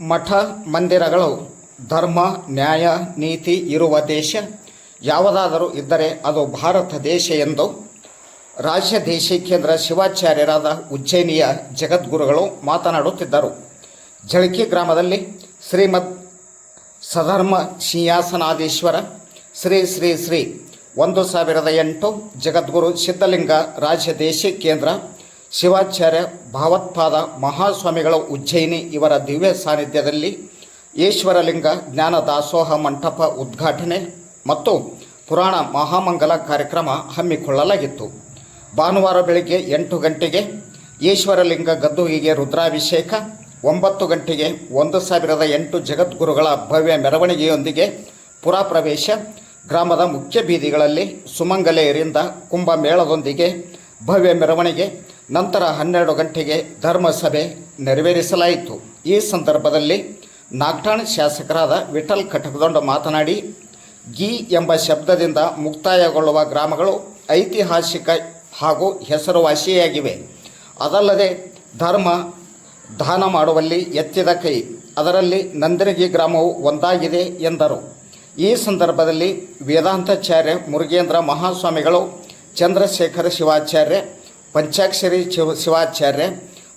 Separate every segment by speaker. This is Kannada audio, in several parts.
Speaker 1: ಮಠ ಮಂದಿರಗಳು, ಧರ್ಮ, ನ್ಯಾಯ, ನೀತಿ ಇರುವ ದೇಶ ಯಾವುದಾದರೂ ಇದ್ದರೆ ಅದು ಭಾರತ ದೇಶ ಎಂದು ರಾಜ್ಯ ದೇಶಿ ಕೇಂದ್ರ ಶಿವಾಚಾರ್ಯರಾದ ಉಜ್ಜಯಿನಿಯ ಜಗದ್ಗುರುಗಳು ಮಾತನಾಡುತ್ತಿದ್ದರು. ಜಳಕಿ ಗ್ರಾಮದಲ್ಲಿ ಶ್ರೀಮದ್ ಸಧರ್ಮ ಸಿಂಹಾಸನಾಧೀಶ್ವರ ಶ್ರೀ ಶ್ರೀ ಶ್ರೀ ಒಂದು ಸಾವಿರದ ಎಂಟು ಜಗದ್ಗುರು ಸಿದ್ಧಲಿಂಗ ರಾಜ್ಯ ದೇಶಿ ಕೇಂದ್ರ ಶಿವಾಚಾರ್ಯ ಭಾವತ್ಪಾದ ಮಹಾಸ್ವಾಮಿಗಳ ಉಜ್ಜಯಿನಿ ಇವರ ದಿವ್ಯ ಸಾನ್ನಿಧ್ಯದಲ್ಲಿ ಈಶ್ವರಲಿಂಗ ಜ್ಞಾನ ದಾಸೋಹ ಮಂಟಪ ಉದ್ಘಾಟನೆ ಮತ್ತು ಪುರಾಣ ಮಹಾಮಂಗಲ ಕಾರ್ಯಕ್ರಮ ಹಮ್ಮಿಕೊಳ್ಳಲಾಗಿತ್ತು. ಭಾನುವಾರ ಬೆಳಗ್ಗೆ ಎಂಟು ಗಂಟೆಗೆ ಈಶ್ವರಲಿಂಗ ಗದ್ದುಗಿಗೆ ರುದ್ರಾಭಿಷೇಕ, ಒಂಬತ್ತು ಗಂಟೆಗೆ ಒಂದು ಸಾವಿರದ ಎಂಟು ಜಗದ್ಗುರುಗಳ ಭವ್ಯ ಮೆರವಣಿಗೆಯೊಂದಿಗೆ ಪುರಾಪ್ರವೇಶ, ಗ್ರಾಮದ ಮುಖ್ಯ ಬೀದಿಗಳಲ್ಲಿ ಸುಮಂಗಲೆಯರಿಂದ ಕುಂಭಮೇಳದೊಂದಿಗೆ ಭವ್ಯ ಮೆರವಣಿಗೆ ನಂತರ ಹನ್ನೆರಡು ಗಂಟೆಗೆ ಧರ್ಮಸಭೆ ನೆರವೇರಿಸಲಾಯಿತು. ಈ ಸಂದರ್ಭದಲ್ಲಿ ನಾಗ್ಠಾಣ ಶಾಸಕರಾದ ವಿಠಲ್ ಕಟಕದೊಂಡ ಮಾತನಾಡಿ, ಗಿ ಎಂಬ ಶಬ್ದದಿಂದ ಮುಕ್ತಾಯಗೊಳ್ಳುವ ಗ್ರಾಮಗಳು ಐತಿಹಾಸಿಕ ಹಾಗೂ ಹೆಸರುವಾಸಿಯಾಗಿವೆ. ಅದಲ್ಲದೆ ಧರ್ಮ ದಾನ ಮಾಡುವಲ್ಲಿ ಎತ್ತಿದ ಕೈ. ಅದರಲ್ಲಿ ನಂದಿನಗಿ ಗ್ರಾಮವು ಒಂದಾಗಿದೆ ಎಂದರು. ಈ ಸಂದರ್ಭದಲ್ಲಿ ವೇದಾಂತಾಚಾರ್ಯ ಮುರುಗೇಂದ್ರ ಮಹಾಸ್ವಾಮಿಗಳು, ಚಂದ್ರಶೇಖರ ಶಿವಾಚಾರ್ಯ ಪಂಚಾಕ್ಷರಿ ಶಿವ, ಶಿವಾಚಾರ್ಯ,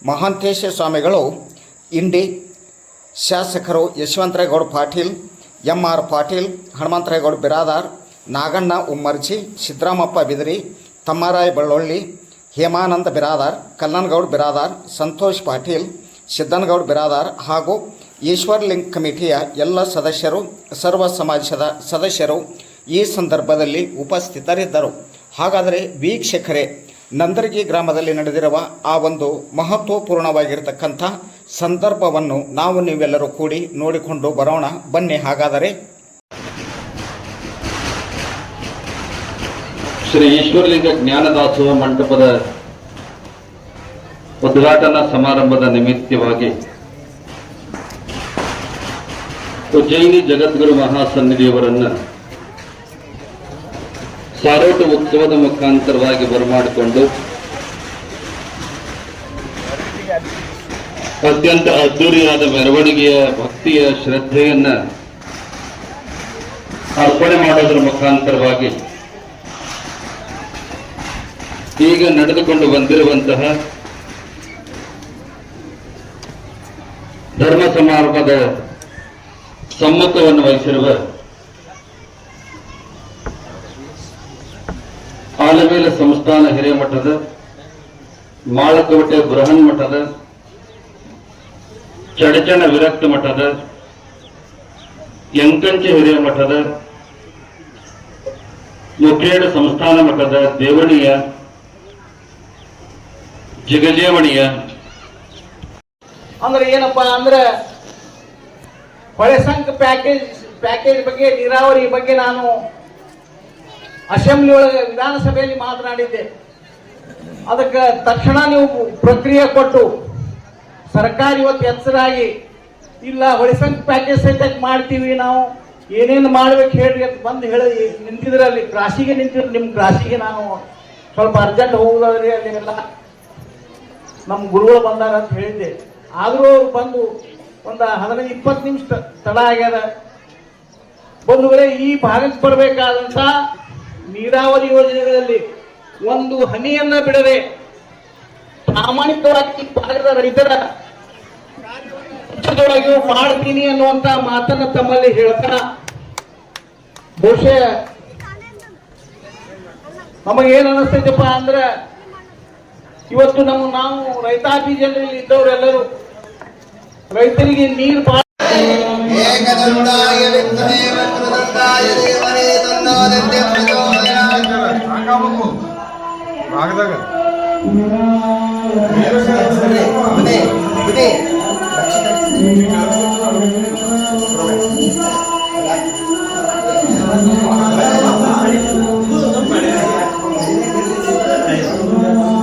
Speaker 1: ಮಹಾಂತೇಶ ಸ್ವಾಮಿಗಳು, ಇಂಡಿ ಶಾಸಕರು ಯಶವಂತರೇಗೌಡ ಪಾಟೀಲ್ ಎಂ ಆರ್ ಪಾಟೀಲ್ ಹನುಮಂತರೇಗೌಡ ಬಿರಾದಾರ್, ನಾಗಣ್ಣ ಉಮ್ಮರ್ಜಿ, ಸಿದ್ದರಾಮಪ್ಪ ಬಿದರಿ, ತಮ್ಮರಾಯ್ ಬಳ್ಳೊಳ್ಳಿ, ಹೇಮಾನಂದ ಬಿರಾದಾರ್ ಕಲ್ಲನ್ಗೌಡ ಬಿರಾದಾರ್, ಸಂತೋಷ್ ಪಾಟೀಲ್, ಸಿದ್ದನಗೌಡ ಬಿರಾದಾರ್ ಹಾಗೂ ಈಶ್ವರ್ ಲಿಂಗ್ ಕಮಿಟಿಯ ಎಲ್ಲ ಸದಸ್ಯರು, ಸರ್ವ ಸಮಾಜದ ಸದಸ್ಯರು ಈ ಸಂದರ್ಭದಲ್ಲಿ ಉಪಸ್ಥಿತರಿದ್ದರು. ಹಾಗಾದರೆ ವೀಕ್ಷಕರೇ ನಂದರ್ಗಿ ಗ್ರಾಮದಲ್ಲಿ ನಡೆದಿರುವ ಆ ಒಂದು ಮಹತ್ವಪೂರ್ಣವಾಗಿರತಕ್ಕಂಥ ಸಂದರ್ಭವನ್ನು ನಾವು ನೀವೆಲ್ಲರೂ ಕೂಡಿ ನೋಡಿಕೊಂಡು ಬರೋಣ. ಬನ್ನಿ, ಹಾಗಾದರೆ.
Speaker 2: ಶ್ರೀ ಈಶ್ವರಲಿಂಗ ಜ್ಞಾನದಾಸೋಹ ಮಂಟಪದ ಉದ್ಘಾಟನಾ ಸಮಾರಂಭದ ನಿಮಿತ್ತವಾಗಿ ಉಜ್ಜಯಿನಿ ಜಗದ್ಗುರು ಮಹಾಸನ್ನಿಧಿಯವರನ್ನ ಸಾರೋಟ ಉತ್ಸವದ ಮುಖಾಂತರವಾಗಿ ಬರಮಾಡಿಕೊಂಡು ಅತ್ಯಂತ ಅದ್ದೂರಿಯಾದ ಮೆರವಣಿಗೆಯ ಭಕ್ತಿಯ ಶ್ರದ್ಧೆಯನ್ನ ಅರ್ಪಣೆ ಮಾಡೋದ್ರ ಮುಖಾಂತರವಾಗಿ ಈಗ ನಡೆದುಕೊಂಡು ಬಂದಿರುವಂತಹ ಧರ್ಮ ಸಮಾರಂಭದ ಸಮ್ಮತವನ್ನು ವಹಿಸಿರುವ ಸಂಸ್ಥಾನ ಹಿರೇಮಠದ ಮಾಳಕೋಟೆ ಬೃಹನ್ ಮಠದ ಚಡಚಣ ವಿರಕ್ತ ಮಠದ ಎಂಕಂಚ ಹಿರಿಯ ಮಠದ ಮುಖೇಡ ಸಂಸ್ಥಾನ ಮಠದ ದೇವಣಿಯ, ಜಗಜೇವಣಿಯ.
Speaker 3: ಅಂದ್ರೆ ಏನಪ್ಪಾ ಅಂದ್ರೆ ಹೊಳೆಸಂಕ ಪ್ಯಾಕೇಜ್ ಪ್ಯಾಕೇಜ್ ಬಗ್ಗೆ, ನೀರಾವರಿ ಬಗ್ಗೆ ನಾನು ಅಸೆಂಬ್ಲಿ ಒಳಗೆ ವಿಧಾನಸಭೆಯಲ್ಲಿ ಮಾತನಾಡಿದ್ದೆ. ಅದಕ್ಕೆ ತಕ್ಷಣ ನೀವು ಪ್ರಕ್ರಿಯೆ ಕೊಟ್ಟು ಸರ್ಕಾರ ಇವತ್ತು ಎಚ್ಚರಾಗಿ ಇಲ್ಲ ಹೊಳಿಸಂಗ್ ಪ್ಯಾಕೇಜ್ ಸಹಿತ ಮಾಡ್ತೀವಿ ನಾವು, ಏನೇನು ಮಾಡ್ಬೇಕು ಹೇಳ್ರಿ ಅಂತ ಬಂದು ಹೇಳಿ ನಿಂತಿದ್ರೆ ಅಲ್ಲಿ ಕ್ರಾಸಿಗೆ ನಿಂತಿದ್ರು ನಿಮ್ಮ ಕ್ರಾಸಿಗೆ ನಾನು ಸ್ವಲ್ಪ ಅರ್ಜೆಂಟ್ ಹೋಗೋದ್ರಿ ಅಲ್ಲಿ ನಮ್ಮ ಗುರುಗಳು ಬಂದಾರ ಅಂತ ಹೇಳಿದ್ದೆ. ಆದರೂ ಅವ್ರು ಬಂದು ಒಂದು ಹದಿನೈದು, ಇಪ್ಪತ್ತು ನಿಮಿಷ ತಡ ಆಗ್ಯದ. ಬಂಧುಗಳೇ ಈ ಭಾಗಕ್ಕೆ ಬರಬೇಕಾದಂತ ನೀರಾವರಿ ಯೋಜನೆಗಳಲ್ಲಿ ಒಂದು ಹನಿಯನ್ನ ಬಿಡದೆ ಪ್ರಾಮಾಣಿಕವಾಗಿ ಭಾಗದ ರೈತರ ಮಾಡ್ತೀನಿ ಅನ್ನುವಂತ ಮಾತನ್ನ ತಮ್ಮಲ್ಲಿ ಹೇಳ್ತಾ ಬಹುಶಃ ನಮಗೇನ್ ಅನಿಸ್ತೈತಪ್ಪ ಅಂದ್ರ ಇವತ್ತು ನಮ್ಮ ನಾವು ರೈತಾಪಿ ಜನರಲ್ಲಿ ಇದ್ದವರೆಲ್ಲರೂ ರೈತರಿಗೆ ನೀರು ಬಹಳ
Speaker 4: ఆగదాగా.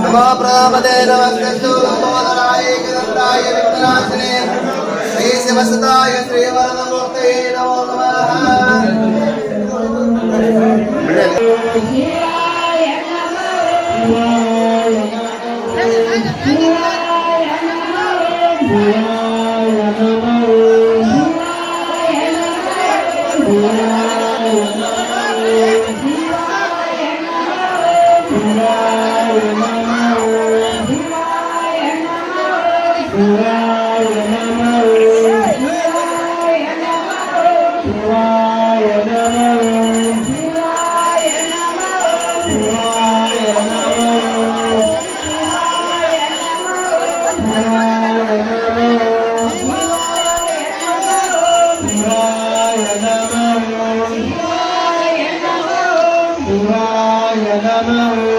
Speaker 4: నమో ప్రామదే నమస్కృష్ణు నమోదరాయ గణరాయ విఘ్నాశనే శ్రీ శివసదాయ శ్రీ వరదమూర్తయే నమో
Speaker 5: నమః
Speaker 6: Namah